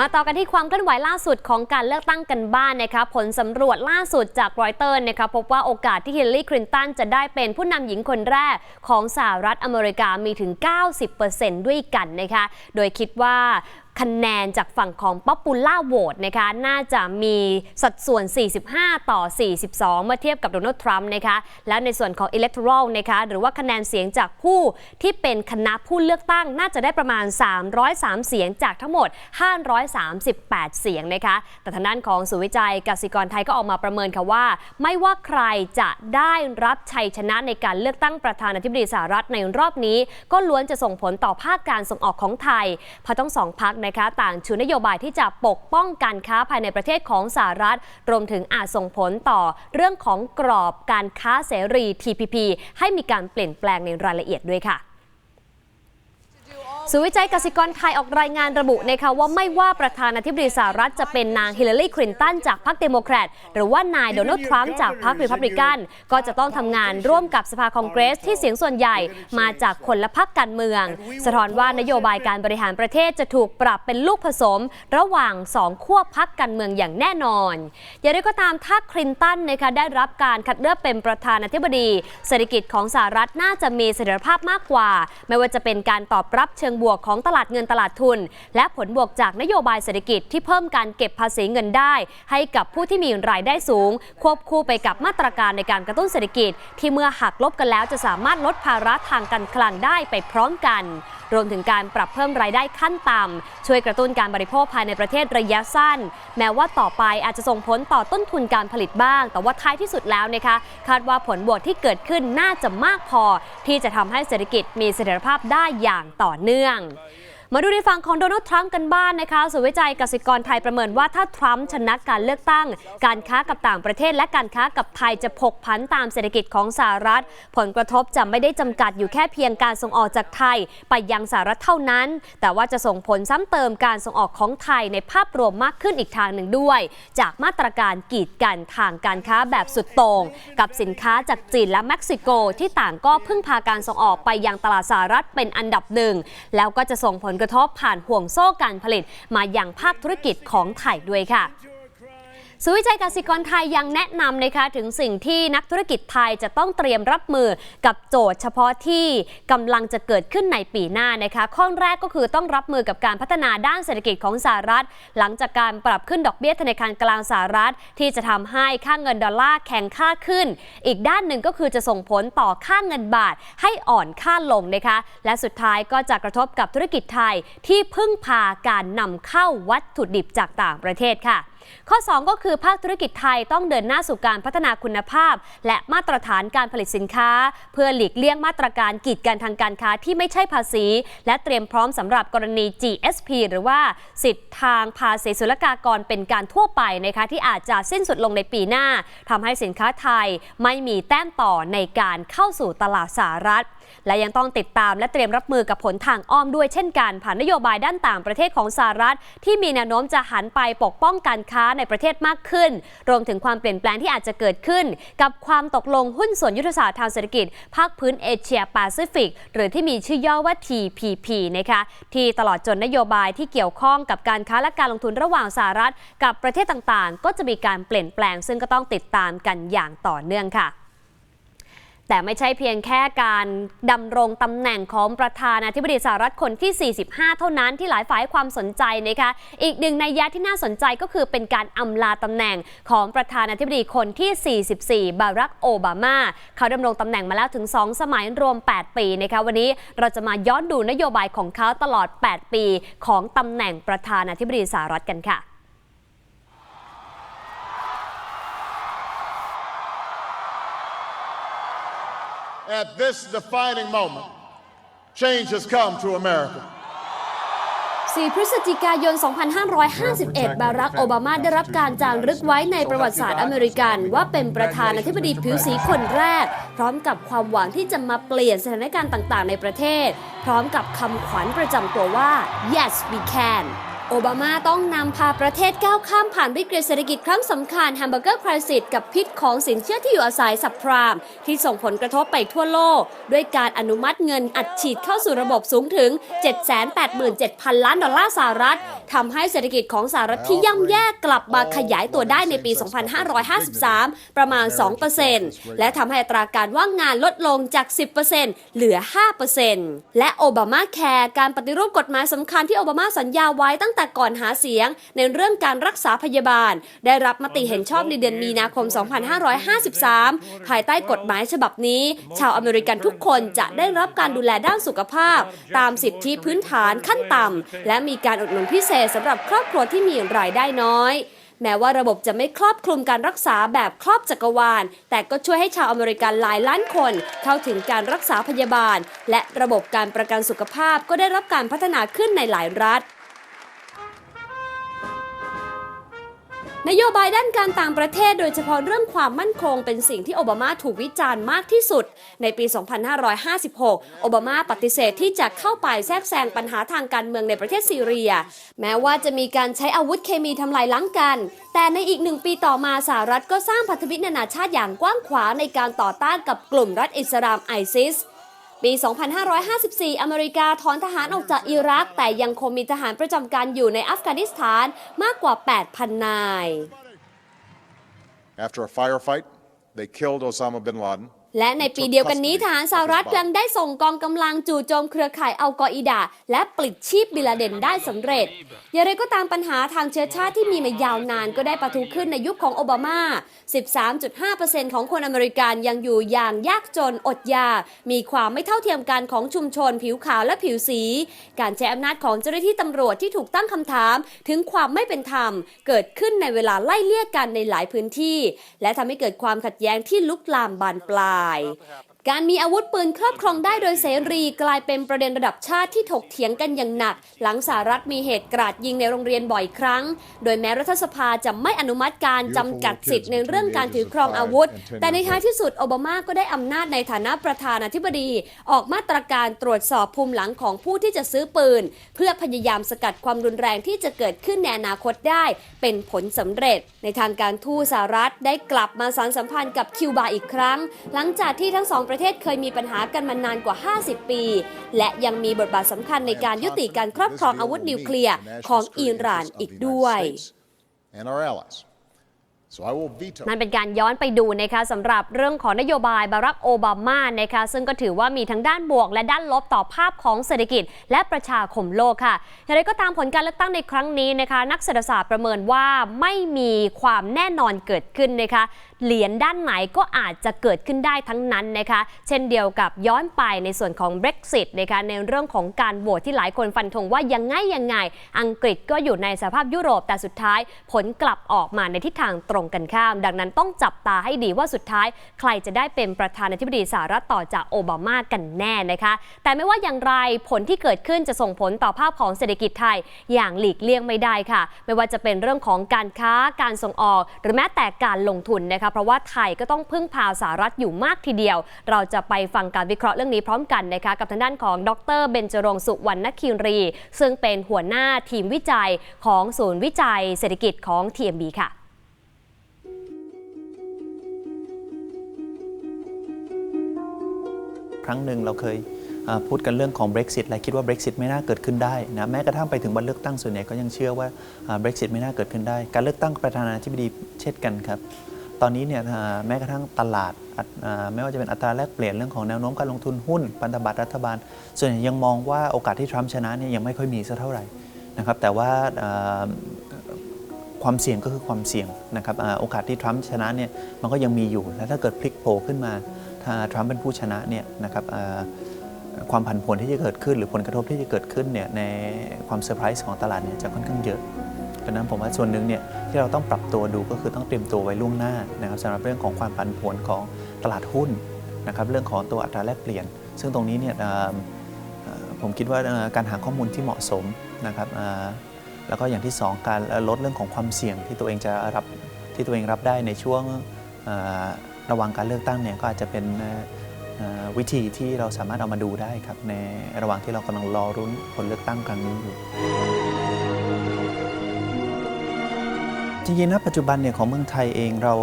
มาต่อกันที่ความเคลื่อนไหวล่าสุดของการเลือกตั้งกันบ้านนะคะผลสำรวจล่าสุดจากรอยเตอร์นะคะพบว่าโอกาสที่ฮิลลี่คลินตันจะได้เป็นผู้นำหญิงคนแรกของสหรัฐอเมริกามีถึง 90%ด้วยกันนะคะโดยคิดว่า คะแนนจากฝั่งของป๊อปปูล่าโหวตนะคะน่าจะมีสัดส่วน 45 ต่อ 42 เมื่อเทียบกับโดนัลด์ทรัมป์นะคะและในส่วนของ electoral นะคะหรือว่าคะแนนเสียงจากผู้ที่เป็นคณะผู้เลือกตั้งน่าจะได้ประมาณ 303 เสียงจากทั้งหมด 538 เสียงนะคะแต่ทางด้านของศูนย์วิจัยกสิกรไทยก็ออกมาประเมินค่ะว่า ไม่ว่าใครจะได้รับชัยชนะในการเลือกตั้งประธานาธิบดีสหรัฐในรอบนี้ ก็ล้วนจะส่งผลต่อภาคการส่งออกของไทยเพราะต้องสองพักนะคะต่างชูนโยบายที่จะปกป้องการค้าภายในประเทศของสหรัฐ รวมถึงอาจส่งผลต่อเรื่องของกรอบการค้าเสรี TPP ให้มีการเปลี่ยนแปลงในรายละเอียดด้วยค่ะ ศูนย์วิจัยกสิกรไทยออกรายงานระบุนะคะว่าไม่ว่าประธานาธิบดีสหรัฐจะเป็นนางฮิลลารีคลินตันจากพรรคเดโมแครตหรือว่านายโดนัลด์ทรัมป์จากพรรครีพับลิกัน ก็จะต้องทำงานร่วมกับสภาคองเกรสที่เสียงส่วนใหญ่มาจากคนละพรรคการเมือง สะท้อนว่านโยบายการบริหารประเทศจะถูกปรับเป็นลูกผสม ระหว่างสองขั้วพรรคการเมืองอย่างแน่นอนอย่างไรก็ตามถ้าคลินตันนะคะได้รับการคัดเลือกเป็นประธานาธิบดี เศรษฐกิจของสหรัฐน่าจะมีเสถียรภาพมากกว่า ไม่ว่าจะเป็นการตอบรับเชิงบวกของตลาดเงินตลาดทุน และผลบวกจากนโยบายเศรษฐกิจที่เพิ่มการเก็บภาษีเงินได้ ให้กับผู้ที่มีรายได้สูง ควบคู่ไปกับมาตรการในการกระตุ้นเศรษฐกิจ ที่เมื่อหักลบกันแล้วจะสามารถลดภาระทางการคลังได้ไปพร้อมกัน รวมถึงการปรับเพิ่มรายได้ขั้นต่ำช่วยกระตุ้นการบริโภคภายในประเทศระยะสั้น แม้ว่าต่อไปอาจจะส่งผลต่อต้นทุนการผลิตบ้าง แต่ว่าท้ายที่สุดแล้วนะคะคาดว่าผลบวกที่เกิดขึ้นน่าจะมากพอ ที่จะทำให้เศรษฐกิจมีเสถียรภาพได้อย่างต่อเนื่อง มาดูในฝั่งของโดนัลด์ทรัมป์กันบ้างนนะคะศูนย์วิจัยกสิกรไทยประเมินว่าถ้าทรัมป์ชนะการเลือกตั้ง การค้ากับต่างประเทศ และการค้ากับไทยจะผกผันตามเศรษฐกิจของสหรัฐ ผลกระทบจะไม่ได้จำกัดอยู่แค่เพียงการส่งออกจากไทย ไปยังสหรัฐเท่านั้น แต่ว่าจะส่งผลซ้ำเติมการส่งออกของไทยในภาพรวมมากขึ้นอีกทางหนึ่งด้วย จากมาตรการกีดกันทางการค้าแบบสุดโต่งกับสินค้าจากจีนและเม็กซิโก ที่ต่างก็พึ่งพาการส่งออกไปยังตลาดสหรัฐเป็นอันดับหนึ่งแล้วก็จะส่งผลกกระทบผ่านห่วงโซ่การผลิตมาอย่างภาคธุรกิจของไทยด้วยค่ะ ศูนย์วิจัยกสิกรไทยยังแนะนำนะคะถึงสิ่งที่นักธุรกิจไทยจะต้องเตรียมรับมือกับโจทย์เฉพาะที่กำลังจะเกิดขึ้นในปีหน้านะคะข้อแรกก็คือต้องรับมือกับการพัฒนาด้านเศรษฐกิจของสหรัฐ หลังจากการปรับขึ้นดอกเบี้ยธนาคารกลางสหรัฐ ที่จะทำให้ค่าเงินดอลลาร์แข็งค่าขึ้น อีกด้านหนึ่งก็คือจะส่งผลต่อค่าเงินบาทให้อ่อนค่าลงนะคะและสุดท้ายก็จะกระทบกับธุรกิจไทยที่พึ่งพาการนำเข้าวัตถุดิบจากต่างประเทศค่ะ ข้อ 2 ก็คือภาคธุรกิจไทยต้องเดินหน้าสู่การพัฒนาคุณภาพ และมาตรฐานการผลิตสินค้า เพื่อหลีกเลี่ยงมาตรการกีดกันทางการค้าที่ไม่ใช่ภาษี และเตรียมพร้อมสำหรับกรณี GSP หรือว่าสิทธิทางภาษีศุลกากรเป็นการทั่วไปนะคะที่อาจจะสิ้นสุดลงในปีหน้าทำให้สินค้าไทยไม่มีแต้มต่อในการเข้าสู่ตลาดสหรัฐ และยังต้องติดตามและเตรียมรับมือกับผลทางอ้อมด้วยเช่นกัน ผ่านนโยบายด้านต่างประเทศของสหรัฐ ที่มีแนวโน้มจะหันไปปกป้องการค้าในประเทศมากขึ้น รวมถึงความเปลี่ยนแปลงที่อาจจะเกิดขึ้น กับความตกลงหุ้นส่วนยุทธศาสตร์ทางเศรษฐกิจ ภาคพื้นเอเชียแปซิฟิกหรือที่มีชื่อย่อว่า TPP นะคะที่ตลอดจนนโยบายที่เกี่ยวข้องกับการค้าและการลงทุนระหว่างสหรัฐ กับประเทศต่างๆ ก็จะมีการเปลี่ยนแปลง ซึ่งก็ต้องติดตามกันอย่างต่อเนื่องค่ะ แต่ไม่ใช่เพียงแค่การดำรงตำแหน่งของประธานาธิบดีสหรัฐคนที่ 45 เท่านั้นที่หลายฝ่ายความสนใจนะคะอีกหนึ่งในยะที่น่าสนใจก็คือเป็นการอำลาตำแหน่งของประธานาธิบดีคนที่ 44 บารักโอบามา เขาดำรงตำแหน่งมาแล้วถึง 2 สมัยรวม 8 ปีนะคะวันนี้เราจะมาย้อนดูนโยบายของเขาตลอด 8 ปี ของตำแหน่งประธานาธิบดีสหรัฐกันค่ะ At this defining moment, change has come to America. 4 พฤศจิกายน 2551 บารัก โอบามาได้รับการจารึกไว้ในประวัติศาสตร์อเมริกัน ว่าเป็นประธานาธิบดีผิวสีคนแรก พร้อมกับความหวังที่จะมาเปลี่ยนสถานการณ์ต่างๆ ในประเทศ พร้อมกับคำขวัญประจำตัวว่า yes we can โอบามาต้องนำพาประเทศก้าวข้ามผ่านวิกฤตเศรษฐกิจครั้งสำคัญแฮมเบอร์เกอร์คริสิตกับพิษของสินเชื่อที่อยู่อาศัยสับพราม ที่ส่งผลกระทบไปทั่วโลก ด้วยการอนุมัติเงินอัดฉีดเข้าสู่ระบบสูงถึง 787,000 ล้านดอลลาร์สหรัฐทำให้เศรษฐกิจของสหรัฐที่ย่ำแย่กลับมาขยายตัวได้ในปี 2553 ประมาณ 2%และทำให้อัตราการว่างงานลดลงจาก 10%เหลือ 5%และโอบามาแคร์การปฏิรูปกฎหมายสำคัญที่โอบามาสัญญาไว้ตั้งแต่ก่อนหาเสียงในเรื่องการรักษาพยาบาล ได้รับมติเห็นชอบในเดือนมีนาคม 2553 ภายใต้กฎหมายฉบับนี้ ชาวอเมริกันทุกคนจะได้รับการดูแลด้านสุขภาพ ตามสิทธิพื้นฐานขั้นต่ำ และมีการอุดหนุนพิเศษสำหรับครอบครัวที่มีรายได้น้อยแม้ว่าระบบจะไม่ครอบคลุมการรักษาแบบครอบจักรวาล แต่ก็ช่วยให้ชาวอเมริกันหลายล้านคน เข้าถึงการรักษาพยาบาล และระบบการประกันสุขภาพก็ได้รับการพัฒนาขึ้นในหลายรัฐ นโยบายด้านการต่างประเทศโดยเฉพาะเรื่องความมั่นคง เป็นสิ่งที่โอบามาถูกวิจารณ์มากที่สุด ในปี 2556 โอบามาปฏิเสธที่จะเข้าไปแทรกแซงปัญหาทางการเมืองในประเทศซีเรีย แม้ว่าจะมีการใช้อาวุธเคมีทำลายล้างกัน แต่ในอีกหนึ่งปีต่อมาสหรัฐก็สร้างพันธมิตรนานาชาติอย่างกว้างขวางในการต่อต้านกับกลุ่มรัฐอิสลามไอซิส ปี 2554 อเมริกาถอนทหารออกจากอิรัก แต่ยังคงมีทหารประจำการอยู่ในอัฟกานิสถานมากกว่า 8,000 นาย After a firefight, they killed Osama bin Laden. และในปีเดียวกันนี้ทหารสหรัฐยังได้ส่งกองกำลังจู่โจมเครือข่ายอัลกออิดะและปลิดชีพบิลาเดนได้สำเร็จ อย่างไรก็ตามปัญหาทางเชื้อชาติที่มีมายาวนานก็ได้ปะทุขึ้นในยุคของโอบามา 13.5%ของคนอเมริกันยังอยู่อย่างยากจนอดอยาก มีความไม่เท่าเทียมกันของชุมชนผิวขาวและผิวสี การใช้อำนาจของเจ้าหน้าที่ตำรวจที่ถูกตั้งคำถาม ถึงความไม่เป็นธรรม เกิดขึ้นในเวลาไล่เลี่ยกันในหลายพื้นที่ และทำให้เกิดความขัดแย้งที่ลุกลามบานปลายาย การมีอาวุธปืนครอบครองได้โดยเสรีกลายเป็นประเด็นระดับชาติที่ถกเถียงกันอย่างหนัก หลังสหรัฐมีเหตุกราดยิงในโรงเรียนบ่อยครั้ง โดยแม้รัฐสภาจะไม่อนุมัติการจำกัดสิทธิ์ในเรื่องการถือครองอาวุธ แต่ในท้ายที่สุดโอบามาก็ได้อำนาจในฐานะประธานาธิบดี ออกมาตรการตรวจสอบภูมิหลังของผู้ที่จะซื้อปืน เพื่อพยายามสกัดความรุนแรงที่จะเกิดขึ้นในอนาคตได้ เป็นผลสำเร็จ ในทางการทูตสหรัฐได้กลับมาสานสัมพันธ์กับคิวบาอีกครั้ง หลังจากที่ทั้งสองประเทศเคยมีปัญหากันมานานกว่า 50 ปี และยังมีบทบาทสำคัญในการยุติการครอบครองอาวุธนิวเคลียร์ของอิหร่านอีกด้วย And our allies. So I will veto. มันเป็นการย้อนไปดูนะคะสำหรับเรื่องของนโยบายบารักโอบามานะคะซึ่งก็ถือว่ามีทั้งด้านบวก และด้านลบต่อภาพของเศรษฐกิจ และประชาคมโลกค่ะอย่างไรก็ตามผลการเลือกตั้งในครั้งนี้นะคะ นักเศรษฐศาสตร์ประเมินว่าไม่มีความแน่นอนเกิดขึ้นนะคะเหรียญด้านไหนก็อาจจะเกิดขึ้นได้ทั้งนั้นนะคะเช่นเดียวกับย้อนไปในส่วนของ Brexit นะคะในเรื่องของการโหวตที่หลายคนฟันธงว่ายังไงยังไง อังกฤษก็อยู่ในสภาพยุโรปแต่สุดท้าย ผลกลับออกมาในทิศทางตรงกันข้าม ดังนั้นต้องจับตาให้ดีว่าสุดท้าย ใครจะได้เป็นประธานาธิบดีสหรัฐต่อจากโอบามากันแน่นะคะ แต่ไม่ว่าอย่างไรผลที่เกิดขึ้นจะส่งผลต่อภาพของเศรษฐกิจไทยอย่างหลีกเลี่ยงไม่ได้ค่ะ ไม่ว่าจะเป็นเรื่องของการค้าการส่งออก หรือแม้แต่การลงทุนนะคะเพราะว่าไทยก็ต้องพึ่งพาสหรัฐอยู่มากทีเดียว เราจะไปฟังการวิเคราะห์เรื่องนี้พร้อมกันนะคะกับทางด้านของดรเบญจรงสุวรรณคีรี ซึ่งเป็นหัวหน้าทีมวิจัยของศูนย์วิจัยเศรษฐกิจของ TMB ค่ะครั้งหนึ่งเราเคยพูดกันเรื่องของ Brexit และคิดว่า Brexit ไม่น่าเกิดขึ้นได้นะแม้กระทั่งไปถึงวันเลือกตั้งส่วนใหญ่ก็ยังเชื่อว่า Brexit ไม่น่าเกิดขึ้นได้ การเลือกตั้งประธานาธิบดีเช่นกันครับ ตอนนี้เนี่ยแม้กระทั่งตลาดไม่ว่าจะเป็นอัตราแลกเปลี่ยนเรื่องของแนวโน้มการลงทุนหุ้นพันธบัตรรัฐบาล ส่วนใหญ่ยังมองว่าโอกาสที่ทรัมป์ชนะเนี่ยยังไม่ค่อยมีสักเท่าไหร่นะครับแต่ว่าความเสี่ยงก็คือความเสี่ยงนะครับโอกาสที่ทรัมป์ชนะเนี่ยมันก็ยังมีอยู่ และถ้าเกิดพลิกโผขึ้นมาถ้าทรัมป์เป็นผู้ชนะเนี่ยนะครับความผันผวนที่จะเกิดขึ้น หรือผลกระทบที่จะเกิดขึ้นเนี่ยในความเซอร์ไพรส์ของตลาดเนี่ยจะค่อนข้างเยอะ ดังนั้นผมว่าส่วนหนึ่งเนี่ยที่เราต้องปรับตัวดูก็คือต้องเตรียมตัวไว้ล่วงหน้านะครับสำหรับเรื่องของความผันผวนของตลาดหุ้นนะครับเรื่องของตัวอัตราแลกเปลี่ยน ซึ่งตรงนี้เนี่ยผมคิดว่าการหาข้อมูลที่เหมาะสมนะครับแล้วก็อย่างที่ 2 การลดเรื่องของความเสี่ยงที่ตัวเองจะรับที่ตัวเองรับได้ในช่วงระหว่างการเลือกตั้งเนี่ยก็อาจจะเป็นวิธีที่เราสามารถเอามาดูได้ครับในระหว่างที่เรากำลังรอรุ้นผลเลือกตั้งครั้งนี้อยู่ จริงๆนะปัจจุบันเนี่ยของเมืองไทยเองเรา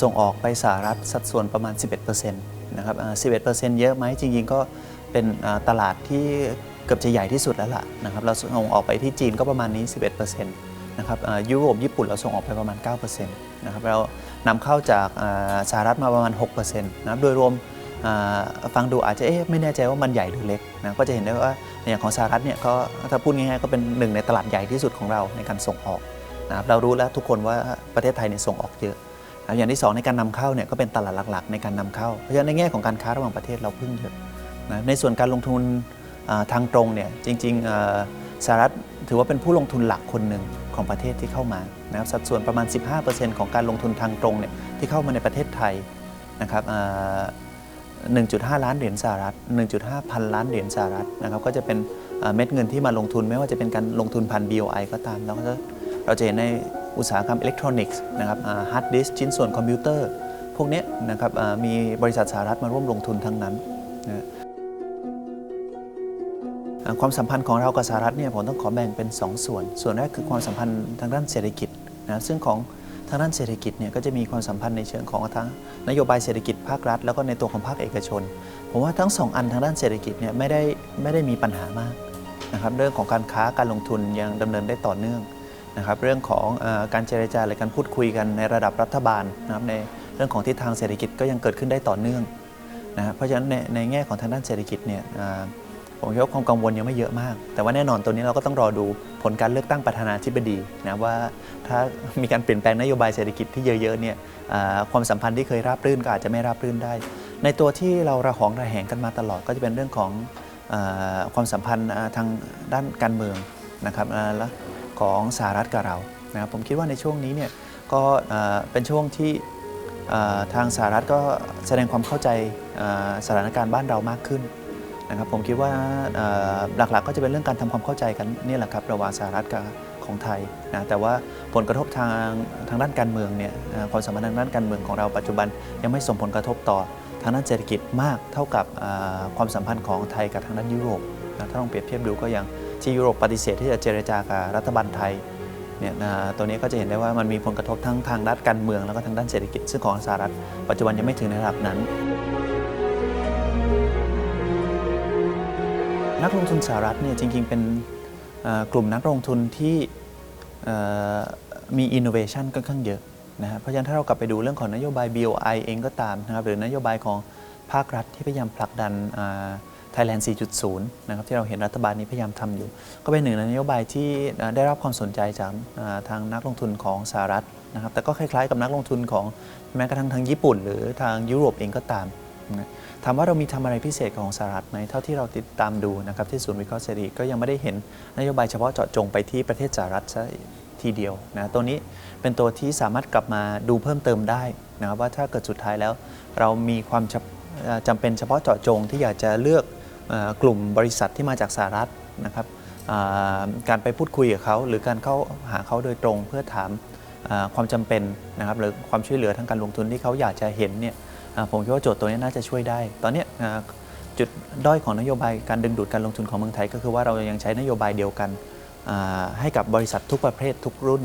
ส่งออกไปสหรัฐสัดส่วนประมาณ 11%นะครับอ่า11%เยอะไหมจริงๆก็เป็นตลาดที่เกือบจะใหญ่ที่สุดแล้วล่ะนะครับเราส่งออกไปที่จีนก็ประมาณนี้ 11%นะครับยุโรปญี่ปุ่นเราส่งออกไปประมาณ 9%นะครับเรานำเข้าจากสหรัฐมาประมาณ 6%นะครับโดยรวมฟังดูอาจจะเอ๊ะไม่แน่ใจว่ามันใหญ่หรือเล็กนะก็จะเห็นได้ว่าอย่างของสหรัฐเนี่ยก็ถ้าพูดง่ายๆก็เป็นหนึ่งในตลาดใหญ่ที่สุดของเราในการส่งออก นะครับเรารู้แล้วทุกคนว่าประเทศไทยเนี่ยส่งออกเยอะนะอย่างที่สองในการนำเข้าเนี่ยก็เป็นตลาดหลัก ๆ ในการนำเข้า เพราะฉะนั้นในแง่ของการค้าระหว่างประเทศเราพึ่งเยอะนะในส่วนการลงทุนทางตรงเนี่ยจริงๆสหรัฐถือว่าเป็นผู้ลงทุนหลักคนหนึ่งของประเทศที่เข้ามานะครับสัดส่วนประมาณ 15%ของการลงทุนทางตรงเนี่ยที่เข้ามาในประเทศไทยนะครับอ่า1.5 ล้านเหรียญสหรัฐ 1.5 พันล้านเหรียญสหรัฐนะครับก็จะเป็นเอ่อเม็ดเงินที่มาลงทุนไม่ว่าจะเป็นการลงทุนผ่าน BOI ก็ตามแล้วก็จะ เราจะเห็นในอุตสาหกรรมอิเล็กทรอนิกส์นะครับฮาร์ดดิสชิ้นส่วนคอมพิวเตอร์ พวกนี้นะครับมีบริษัทสหรัฐมาร่วมลงทุนทั้งนั้นนะความสัมพันธ์ของเรากับสหรัฐเนี่ยผมต้องขอแบ่งเป็น 2 ส่วน ส่วนแรกคือความสัมพันธ์ทางด้านเศรษฐกิจนะซึ่งของทางด้านเศรษฐกิจเนี่ยก็จะมีความสัมพันธ์ในเชิงของทั้งนโยบายเศรษฐกิจภาครัฐ แล้วก็ในตัวของภาคเอกชน ผมว่าทั้งสองอันทางด้านเศรษฐกิจเนี่ยไม่ได้ไม่ได้มีปัญหามากนะครับเรื่องของการค้าการลงทุนยังดำเนินได้ต่อเนื่อง นะครับเรื่องของอการเจรจาหรือการพูดคุยกันในระดับรัฐบาลนะครับในเรื่องของทิศทางเศรษฐกิจก็ยังเกิดขึ้นได้ต่อเนื่องนะครับเพราะฉะนั้นในในแง่ของทางด้านเศรษฐกิจเนี่ยผมคิดว่าความกังวลยังไม่เยอะมาก แต่ว่าแน่นอนตัวนี้เราก็ต้องรอดูผลการเลือกตั้งประธานาธิบดีนะว่าถ้ามีการเปลี่ยนแปลงนโยบายเศรษฐกิจที่เยอะๆเนี่ยความสัมพันธ์ที่เคยราบรื่นก็อาจจะไม่ราบรื่นได้ ในตัวที่เราระหองระแหงกันมาตลอดก็จะเป็นเรื่องของอความสัมพันธ์ทางด้านการเมืองนะครับและ ของสหรัฐกับเรานะครับผมคิดว่าในช่วงนี้เนี่ยก็เป็นช่วงที่ทางสหรัฐก็แสดงความเข้าใจสถานการณ์บ้านเรามากขึ้นนะครับผมคิดว่าหลักๆก็จะเป็นเรื่องการทำความเข้าใจกันนี่แหละครับระหว่างสหรัฐกับของไทยนะแต่ว่าผลกระทบทางทางด้านการเมืองเนี่ยความสัมพันธ์ทางด้านการเมืองของเราปัจจุบันยังไม่ส่งผลกระทบต่อทางด้านเศรษฐกิจมากเท่ากับความสัมพันธ์ของไทยกับทางด้านยุโรปนะถ้าลองเปรียบเทียบดูก็ย่าง ที่ยุโรปปฏิเสธที่จะเจรจากับรัฐบาลไทยเนี่ยนะตัวนี้ก็จะเห็นได้ว่ามันมีผลกระทบทั้งทางด้านการเมืองแล้วก็ทางด้านเศรษฐกิจซึ่งของสหรัฐปัจจุบันยังไม่ถึงในระดับนั้น นักลงทุนสหรัฐเนี่ยจริงๆเป็นกลุ่มนักลงทุนที่มี innovation ค่อนข้างเยอะนะครับเพราะฉะนั้นถ้าเรากลับไปดูเรื่องของนโยบาย BOI เองก็ตามนะครับหรือนโยบายของภาครัฐที่พยายามผลักดัน ไทยแลนด์4.0 นะครับที่เราเห็นรัฐบาลนี้พยายามทำอยู่ ก็เป็นหนึ่งในนโยบายที่ได้รับความสนใจจากทางนักลงทุนของสหรัฐนะครับแต่ก็คล้ายๆกับนักลงทุนของแม้กระทั่งทางญี่ปุ่น หรือทางยุโรปเองก็ตามนะถามว่าเรามีทำอะไรพิเศษของสหรัฐไหมเท่าที่เราติดตามดูนะครับที่ศูนย์วิเคราะห์เศรษฐกิจก็ยังไม่ได้เห็นนโยบายเฉพาะเจาะจงไปที่ประเทศสหรัฐซะทีเดียวนะตัวนี้เป็นตัวที่สามารถกลับมาดูเพิ่มเติมได้นะครับว่าถ้าเกิดสุดท้ายแล้ว เรามีความจำเอ่อจำเป็นเฉพาะเจาะจงที่อยากจะเลือก กลุ่มบริษัทที่มาจากสหรัฐนะครับการไปพูดคุยกับเขาหรือการเข้าหาเขาโดยตรงเพื่อถามความจำเป็นนะครับหรือความช่วยเหลือทางการลงทุนที่เขาอยากจะเห็นเนี่ยผมคิดว่าโจทย์ตัวนี้น่าจะช่วยได้ ตอนนี้จุดด้อยของนโยบายการดึงดูดการลงทุนของเมืองไทย ก็คือว่าเรายังใช้นโยบายเดียวกันให้กับบริษัททุกประเภททุกรุ่น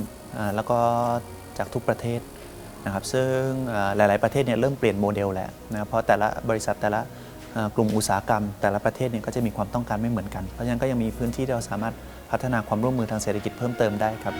แล้วก็จากทุกประเทศนะครับซึ่งหลาย ๆประเทศเนี่ยเริ่มเปลี่ยนโมเดลแล้วนะเพราะแต่ละบริษัทแต่ละ กลุ่มอุตสาหกรรม แต่ละประเทศเนี่ยก็จะมีความต้องการไม่เหมือนกัน เพราะฉะนั้นก็ยังมีพื้นที่ที่เราสามารถพัฒนาความร่วมมือทางเศรษฐกิจเพิ่มเติมได้ครับ